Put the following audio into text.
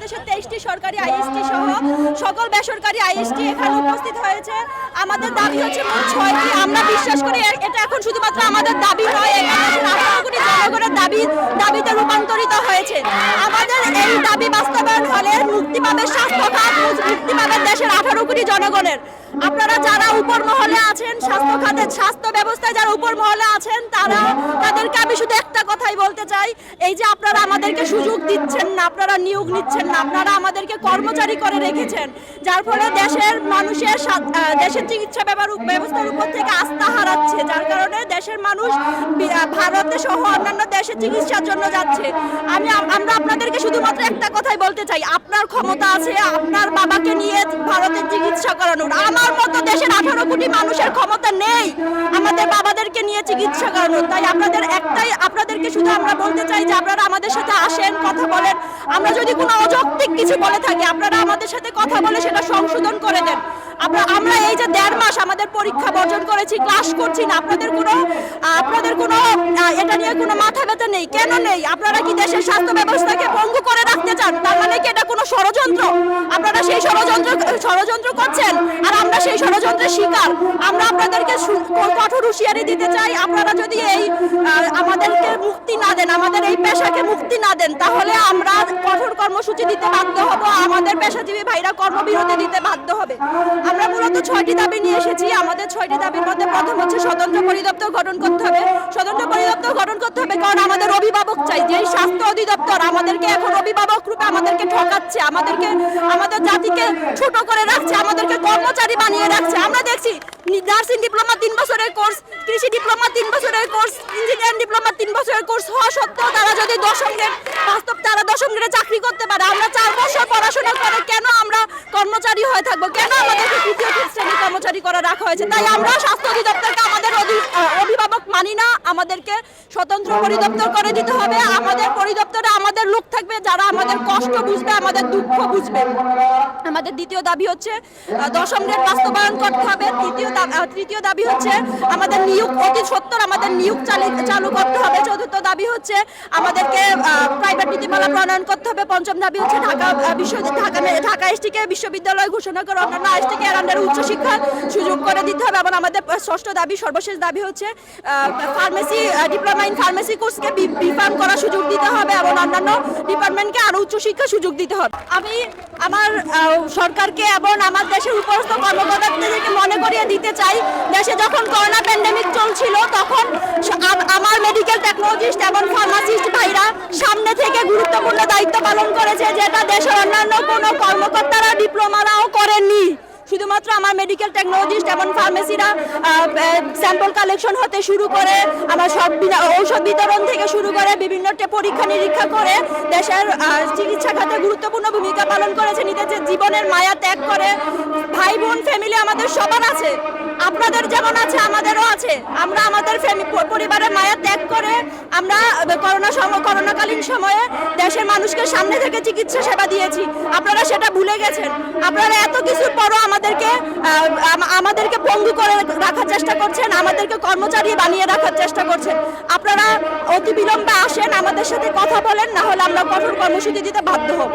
বাংলাদেশের তেইশটি সরকারি আইএসটি সহ সকল বেসরকারি আইএসটি এখানে উপস্থিত হয়েছে। আমাদের দাবি হচ্ছে মোট ছয়টি। আমরা বিশ্বাস করি এটা এখন শুধুমাত্র আমাদের দাবি নয় জনগণের দাবি, দাবিতে রূপান্তরিত হয়েছে। আমাদের এই দাবি বাস্তবায়ন হলে মুক্তি পাবে স্বাস্থ্য খাত, মুক্তি পাবে দেশের আঠারো কোটি জনগণের। আপনারা যারা উপর মহলে আছেন, স্বাস্থ্য খাতে, স্বাস্থ্য ব্যবস্থায় যারা উপর মহলে আছেন, তারা তাদেরকে আমি শুধু একটা কথাই বলতে চাই। এই যে আপনারা আমাদেরকে সুযোগ দিচ্ছেন না, আপনারা নিয়োগ নিচ্ছেন না, আপনারা আমাদেরকে কর্মচারী করে রেখেছেন, যার ফলে দেশের মানুষের দেশের চিকিৎসা ব্যবস্থার উপর থেকে আস্থা হারাচ্ছে, যার কারণে দেশের মানুষ ভারতে সহ অন্যান্য দেশে চিকিৎসার জন্য যাচ্ছে। আমি, আমরা আপনাদেরকে শুধুমাত্র একটা কথাই বলতে চাই, আপনার ক্ষমতা আছে, আপনার বাবাকে নিয়ে ভারতের চিকিৎসা করানোর আমার মতো দেশের আঠারো কোটি মানুষের ক্ষমতা নেই। আমাদের বাবাদেরকে নিয়ে চিকিৎসা করানোর তাই আপনাদের একটাই, আপনাদেরকে শুধু আমরা বলতে চাই যে আপনারা আমাদের সাথে আসেন, কথা বলেন। আমরা যদি কোনো অযৌক্তিক কিছু বলে থাকি, আপনারা আমাদের সাথে কথা বলে সেটা সংশোধন করে দেন। আমরা আমরা এই যে দেড় মাস আমাদের পরীক্ষা বর্জন করেছি, ক্লাস করছি না। আপনাদের কোনো আপনাদের কোনো এটা নিয়ে কোনো মাথা ব্যথা নেই। কেন নেই? আপনারা কি দেশের স্বাস্থ্য ব্যবস্থাকে পঙ্গু করে রাখতে চান তার মানে কি এটা কোনো ষড়যন্ত্র। আপনারা সেই ষড়যন্ত্র ষড়যন্ত্র করছেন, আর আমরা সেই ষড়যন্ত্রের শিকার। আমরা আপনাদেরকে কঠোর হুঁশিয়ারি দিতে চাই। আপনারা যদি এই আমাদেরকে মুক্তি না দেন, আমাদের এই পেশাকে মুক্তি না দেন, তাহলে আমরা কঠোর কর্মসূচি দিতে বাধ্য হব আমাদের পেশাজীবী ভাইরা কর্মবিরতি দিতে বাধ্য হবে। আমরা মূলত ছয়টি দাবি নিয়ে এসেছি। আমাদের ছয়টি দাবির মধ্যে প্রথম হচ্ছে স্বতন্ত্র পরিদপ্তর গঠন করতে হবে। পরিদপ্তর গঠন করতে হবে, কারণ আমাদের অভিভাবক চাই। যে স্বাস্থ্য অধিদপ্তর আমাদেরকে এখন অভিভাবক রূপে আমাদেরকে ঠকাচ্ছে, আমাদেরকে, আমাদের জাতিকে ছোট করে রাখছে, আমাদেরকে কর্মচারী বানিয়ে রাখছে। আমরা দেখছি নার্সিং ডিপ্লোমা তিন বছরের কোর্স কৃষি ডিপ্লোমা তিন বছরের কোর্স ইঞ্জিনিয়ারিং ডিপ্লোমা তিন বছরের কোর্স হওয়া সত্ত্বেও তারা যদি দশম গ্রেড বাস্তব তারা দশম গ্রেডে চাকরি করতে পারে। আমরা চার বছর পড়াশোনা করে কেন আমরা কর্মচারী হয়ে থাকব? কেন আমাদেরকে তৃতীয় শ্রেণির কর্মচারী করে রাখা হয়েছে? তাই আমরা স্বাস্থ্য অধিদপ্তরকে আমাদের অভিভাবক মানি না, আমাদেরকে স্বতন্ত্র পরিদপ্তর করে দিতে হবে। আমাদের পরিদপ্তরে আমাদের লোক থাকবে, যারা আমাদের কষ্ট বুঝবে, আমাদের দুঃখ বুঝবে। আমাদের দ্বিতীয় দাবি হচ্ছে দশম গ্রেড বাস্তবায়ন করতে হবে। তৃতীয় তৃতীয় দাবি হচ্ছে, আমাদের নিয়োগ অতি সত্তর, আমাদের নিয়োগ চালু করতে হবে। চতুর্থ দাবি হচ্ছে, আমাদেরকে নীতিমালা প্রণয়ন করতে হবে। পঞ্চম দাবি হচ্ছে ঢাকা বিশ্ব ঢাকা ঢাকা এসটিকে বিশ্ববিদ্যালয় ঘোষণা করে অন্যান্য এসটিকে এর আন্ডারে উচ্চশিক্ষার সুযোগ করে দিতে হবে এবং আমাদের ষষ্ঠ দাবি, সর্বশেষ দাবি হচ্ছে ফার্মেসি ডিপ্লোমা ইন ফার্মেসি কোর্সকে বিফার্ম করার সুযোগ দিতে হবে এবং অন্যান্য ডিপার্টমেন্টকে আরও উচ্চশিক্ষার সুযোগ দিতে হবে। আমি আমার সরকারকে এবং আমার দেশের উপরস্থ কর্মকর্তাদেরকে মনে করিয়ে দিতে চাই, দেশে যখন করোনা প্যান্ডেমিক চলছিল, তখন আমার মেডিকেল টেকনোলজিস্ট এবং ফার্মাসিস্ট ভাইরা সামনে থেকে গুরুত্বপূর্ণ দায়িত্ব করেছে যেটা দেশের অন্যান্য কোনো কর্মকর্তারা ডিপ্লোমারাও করেননি। শুধুমাত্র আমার মেডিকেল টেকনোলজিস্ট এবং ফার্মেসিরা স্যাম্পল কালেকশন হতে শুরু করে আমার সব ঔষধ বিতরণ থেকে শুরু করে বিভিন্ন পরীক্ষা নিরীক্ষা করে দেশের চিকিৎসা খাতে গুরুত্বপূর্ণ ভূমিকা পালন করেছে। নিজেদের জীবনের মায়া ত্যাগ করে ভাই বোন ফ্যামিলি আমাদের সবার আছে। আপনাদের যেমন আছে, আমাদেরও আছে। আমরা আমাদের পরিবারের মায়া ত্যাগ করে আমরা করোনা সময় করোনাকালীন সময়ে দেশের মানুষকে সামনে থেকে চিকিৎসা সেবা দিয়েছি। আপনারা সেটা ভুলে গেছেন। আপনারা এত কিছুর পরও আমাদেরকে আমাদেরকে পঙ্গু করে রাখার চেষ্টা করছেন, আমাদেরকে কর্মচারী বানিয়ে রাখার চেষ্টা করছেন। আপনারা অতি বিলম্বে আসেন, আমাদের সাথে কথা বলেন না হলে আমরা কঠোর কর্মসূচি দিতে বাধ্য হব।